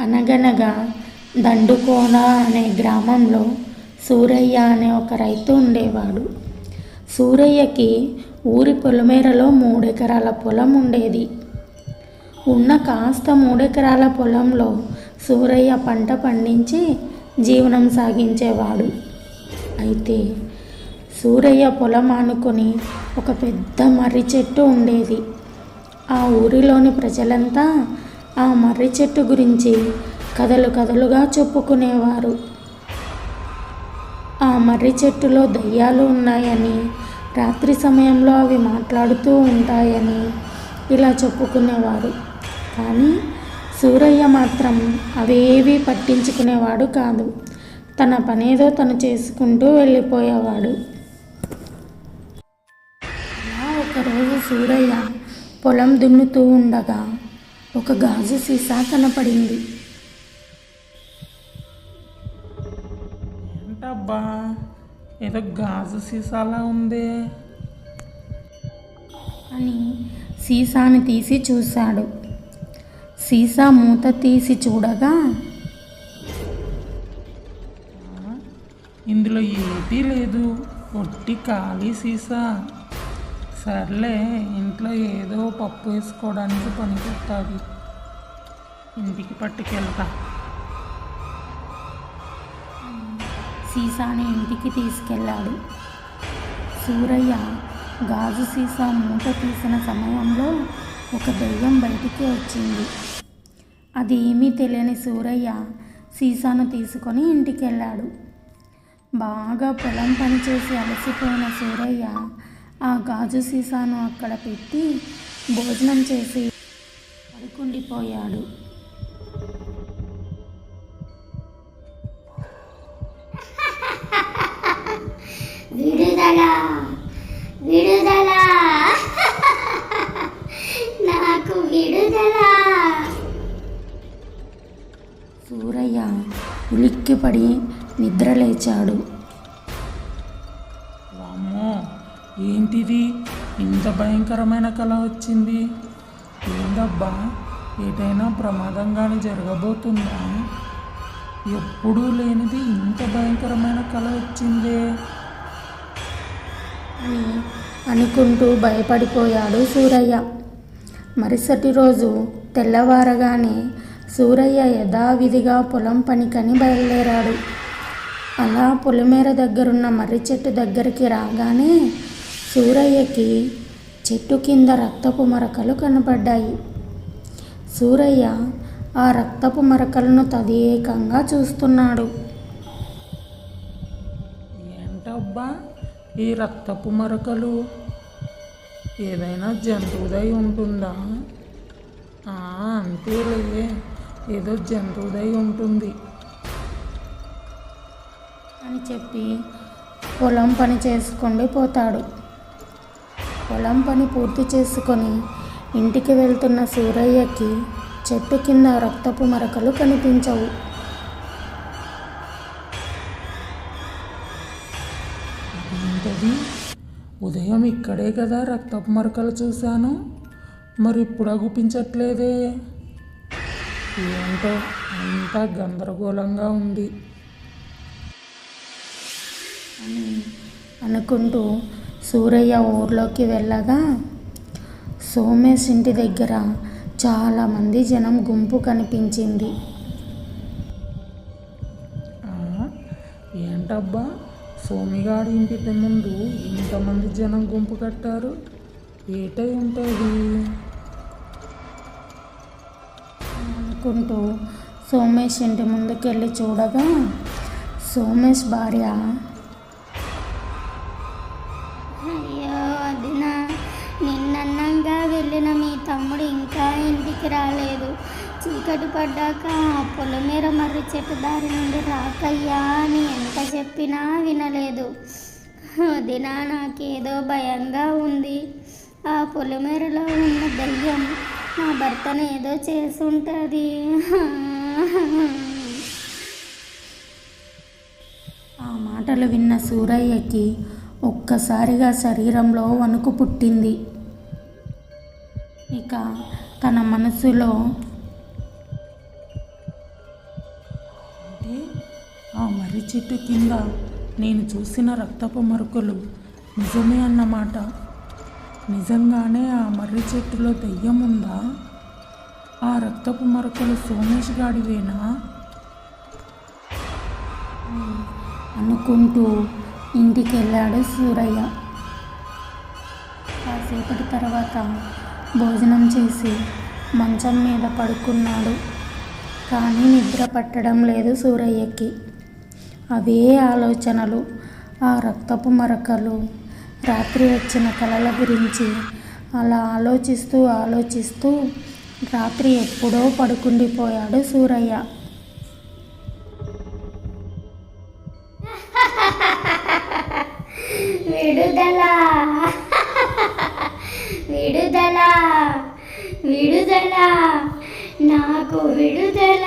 అనగనగా దండుకోన అనే గ్రామంలో సూరయ్య అనే ఒక రైతు ఉండేవాడు. సూరయ్యకి ఊరి పొలమేరలో మూడెకరాల పొలం ఉండేది. ఉన్న కాస్త మూడెకరాల పొలంలో సూరయ్య పంట పండించి జీవనం సాగించేవాడు. అయితే సూరయ్య పొలం ఆనుకొని ఒక పెద్ద మర్రి చెట్టు ఉండేది. ఆ ఊరిలోని ప్రజలంతా ఆ మర్రి చెట్టు గురించి కథలు కథలుగా చెప్పుకునేవారు. ఆ మర్రి చెట్టులో దయ్యాలు ఉన్నాయని రాత్రి సమయంలో అవి మాట్లాడుతూ ఉంటాయని ఇలా చెప్పుకునేవారు. కానీ సూరయ్య మాత్రం అవేవి పట్టించుకునేవాడు కాదు. తన పనేదో తను చేసుకుంటూ వెళ్ళిపోయేవాడు. ఒకరోజు సూరయ్య పొలం దున్నుతూ ఉండగా ఒక గాజు సీసా కనపడింది. ఏంటబ్బా? ఏదో గాజు సీసాలా ఉంది. అని సీసాని తీసి చూశాడు. సీసా మూత తీసి చూడగా ఇందులో ఏదీ లేదు. ఒట్టి ఖాళీ సీసా. సర్లే ఇంట్లో ఏదో పప్పు వేసుకోవడానికి పనికొస్తుంది ఇంటికి పట్టుకెళ్తా. సీసాని ఇంటికి తీసుకెళ్ళాడు. సూరయ్య గాజు సీసా మూట తీసిన సమయంలో ఒక దెయ్యం బయటికి వచ్చింది. అది ఏమీ తెలియని సూరయ్య సీసాను తీసుకొని ఇంటికి వెళ్ళాడు బాగా పొలం పనిచేసి అలసిపోయిన సూరయ్య ఆ గాజు సీసాను అక్కడ పెట్టి భోజనం చేసి పడుకుండిపోయాడు. విడుదల విడుదల. నాకు విడుదల. సూరయ్య ఉలిక్కిపడి నిద్రలేచాడు. వామ్మో. ఏంటిది? ఇంత భయంకరమైన కళ వచ్చింది. ఏందబ్బా ఏదైనా ప్రమాదంగానే జరగబోతుందా? ఎప్పుడూ లేనిది ఇంత భయంకరమైన కళ వచ్చిందే. అని అనుకుంటూ భయపడిపోయాడు సూరయ్య. మరుసటి రోజు తెల్లవారగానే సూరయ్య యథావిధిగా పొలం పనికని బయలుదేరాడు. అలా పొలిమేర దగ్గరున్న మర్రి చెట్టు దగ్గరికి రాగానే సూరయ్యకి చెట్టు కింద రక్తపు మరకలు కనపడ్డాయి. సూరయ్య ఆ రక్తపు మరకలను తదేకంగా చూస్తున్నాడు. ఏంటబ్బా ఈ రక్తపు మరకలు? ఏదైనా జంతువుదై ఉంటుందా? ఆ, అంతేలే. ఏదో జంతువుదై ఉంటుంది. అని చెప్పి పొలం పని చేసుకొని పోతాడు. పొలం పని పూర్తి చేసుకొని ఇంటికి వెళ్తున్న సూరయ్యకి చెట్టు కింద రక్తపు మరకలు కనిపించవు. ఏంటది ఉదయం ఇక్కడే కదా రక్తపు మరకలు చూశాను. మరి ఇప్పుడు అగుపించట్లేదే. ఏంటో అంతా గందరగోళంగా ఉంది. అని అనుకుంటూ సూరయ్య ఊర్లోకి వెళ్ళగా సోమేష్ ఇంటి దగ్గర చాలామంది జనం గుంపు కనిపించింది. ఏంటబ్బా? సోమిగాడి ఇంటి ముందు ఇంతమంది జనం గుంపు కట్టారు. ఏటై ఉంటుంది అనుకుంటూ సోమేష్ ఇంటి ముందుకెళ్ళి చూడగా సోమేష్ భార్య ఇంటికి రాలేదు. చీకటి పడ్డాక ఆ పొలమేర మర్రి చెట్టు దారి నుండి రాకయ్యా అని ఎంత చెప్పినా వినలేదు. వదిన నాకేదో భయంగా ఉంది. ఆ పొలమేరలో ఉన్న దయ్యం నా భర్తను ఏదో చేసుంటుంది ఆ మాటలు విన్న సూరయ్యకి ఒక్కసారిగా శరీరంలో వణుకు పుట్టింది. ఇక తన మనసులో ఆ మర్రి చెట్టు కింద నేను చూసిన రక్తపు మరకలు నిజమే అన్నమాట. నిజంగానే ఆ మర్రి చెట్టులో దెయ్యం ఉందా? ఆ రక్తపు మరకలు సోమేష్ గాడివేనా? అనుకుంటూ ఇంటికి వెళ్ళాడు సూరయ్య. కాసేపటి తర్వాత భోజనం చేసి మంచం మీద పడుకున్నాడు. కానీ నిద్ర పట్టడం లేదు సూరయ్యకి. అవే ఆలోచనలు. ఆ రక్తపు మరకలు. రాత్రి వచ్చిన కలల గురించి అలా ఆలోచిస్తూ ఆలోచిస్తూ రాత్రి ఎప్పుడో పడుకుండిపోయాడు సూరయ్య. విడుదల నాకు విడుదల.